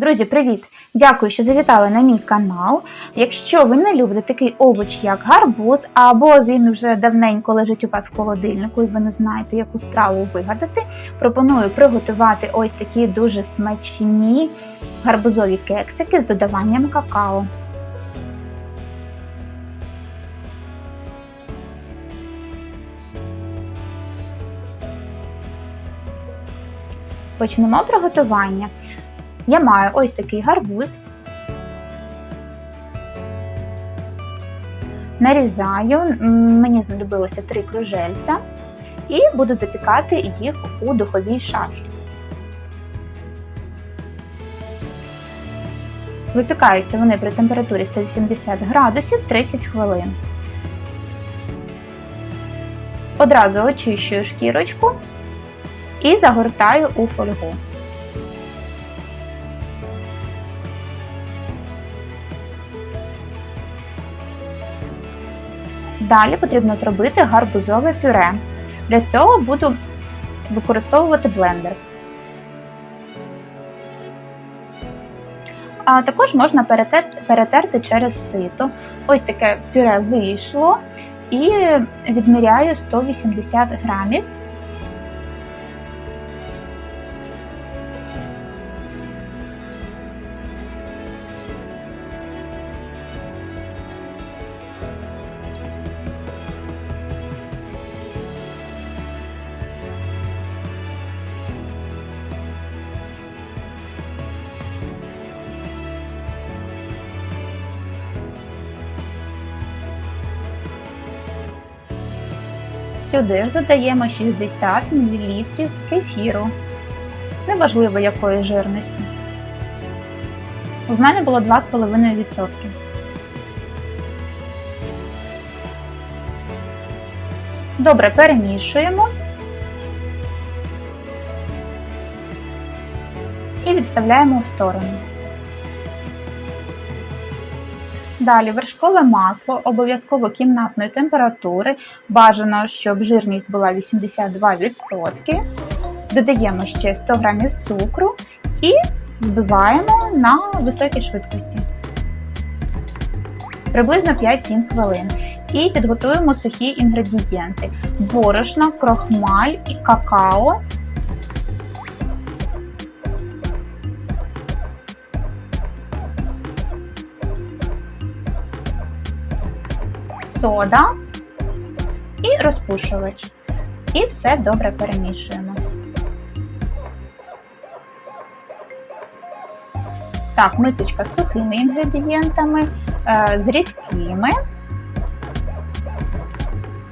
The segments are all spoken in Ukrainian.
Друзі, привіт! Дякую, що завітали на мій канал. Якщо ви не любите такий овоч, як гарбуз, або він вже давненько лежить у вас в холодильнику, і ви не знаєте, яку страву вигадати, пропоную приготувати ось такі дуже смачні гарбузові кексики з додаванням какао. Почнемо приготування. Я маю ось такий гарбуз. Нарізаю, мені знадобилося три кружельця, і буду запікати їх у духовій шафі. Випікаються вони при температурі 180 градусів 30 хвилин. Одразу очищую шкірочку і загортаю у фольгу. Далі потрібно зробити гарбузове пюре. Для цього буду використовувати блендер. А також можна перетерти, через сито. Ось таке пюре вийшло і відміряю 180 грамів. Сюди ж додаємо 60 мл кефіру. Неважливо якої жирності. У мене було 2,5%. Добре перемішуємо і відставляємо в сторону. Далі вершкове масло, обов'язково кімнатної температури. Бажано, щоб жирність була 82%. Додаємо ще 100 г цукру і збиваємо на високій швидкості. Приблизно 5-7 хвилин. І підготуємо сухі інгредієнти: борошно, крохмаль і какао. Сода і розпушувач. І все добре перемішуємо. Так, мисочка з сухими інгредієнтами, е, з рідкими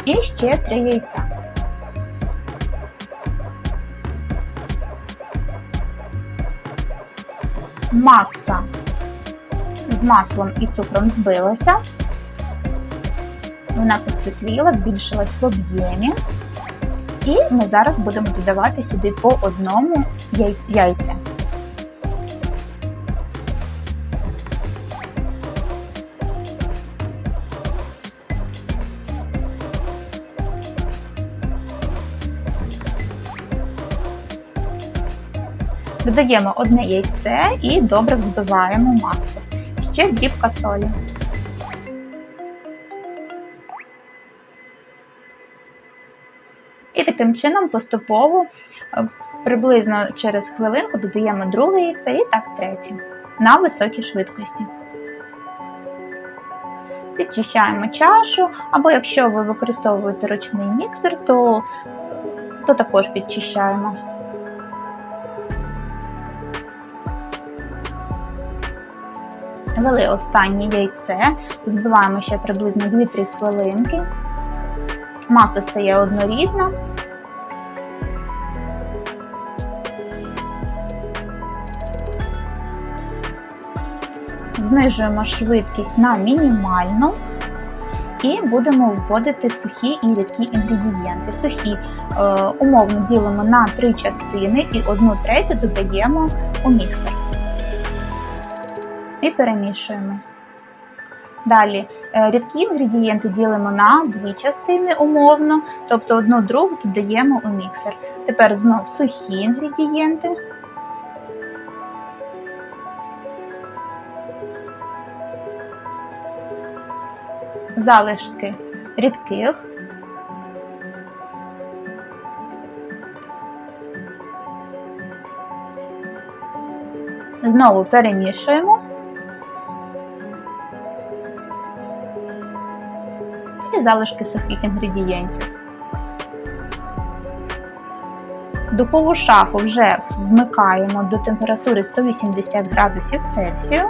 і ще три яйця. Маса з маслом і цукром збилася. Вона посвітліла, збільшилась в об'ємі. І ми зараз будемо додавати сюди по одному яйця. Додаємо одне яйце і добре взбиваємо масу. Ще дрібка солі. Таким чином поступово, приблизно через хвилинку, додаємо друге яйце і так третє на високій швидкості. Підчищаємо чашу, або якщо ви використовуєте ручний міксер, то, то також підчищаємо. Вели останнє яйце, збиваємо ще приблизно 2-3 хвилинки. Маса стає однорідна. Знижуємо швидкість на мінімальну і будемо вводити сухі і рідкі інгредієнти. Сухі е, умовно ділимо на три частини і одну третю додаємо у міксер. І перемішуємо. Далі е, рідкі інгредієнти ділимо на дві частини умовно, тобто одну другу додаємо у міксер. Тепер знов сухі інгредієнти залишки рідких. Знову перемішуємо. І залишки сухих інгредієнтів. Духову шафу вже вмикаємо до температури 180 градусів Цельсію,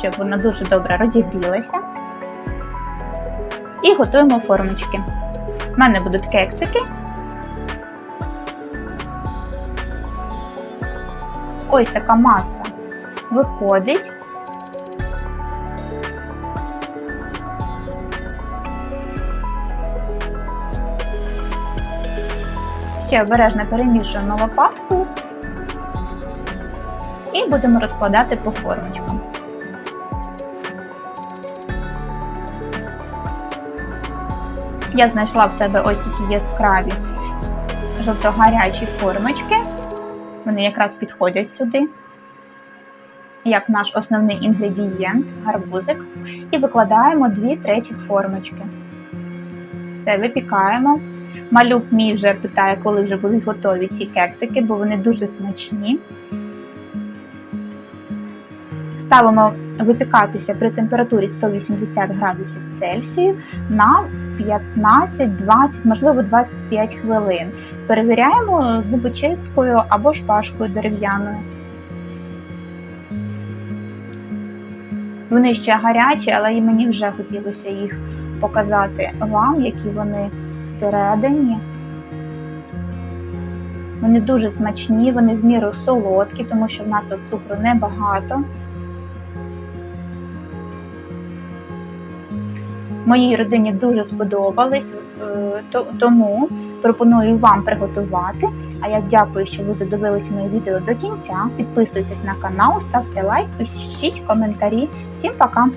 щоб вона дуже добре розігрілася. І готуємо формочки. У мене будуть кексики. Ось така маса виходить. Ще обережно перемішуємо лопаткою і будемо розкладати по формочкам. Я знайшла в себе ось такі яскраві жовто-гарячі формочки. Вони якраз підходять сюди, як наш основний інгредієнт, гарбузик. І викладаємо 2 треті формочки. Все, випікаємо. Малюк мій вже питає, коли вже будуть готові ці кексики, бо вони дуже смачні. Ставимо випікатися при температурі 180 градусів Цельсію на 15-20, можливо 25 хвилин. Перевіряємо зубочисткою або шпажкою дерев'яною. Вони ще гарячі, але і мені вже хотілося їх показати вам, які вони всередині. Вони дуже смачні, вони в міру солодкі, тому що в нас тут цукру небагато. Моїй родині дуже сподобались, е, тому пропоную вам приготувати. А я дякую, що ви додивились моє відео до кінця. Підписуйтесь на канал, ставте лайк, пишіть коментарі. Всім пока!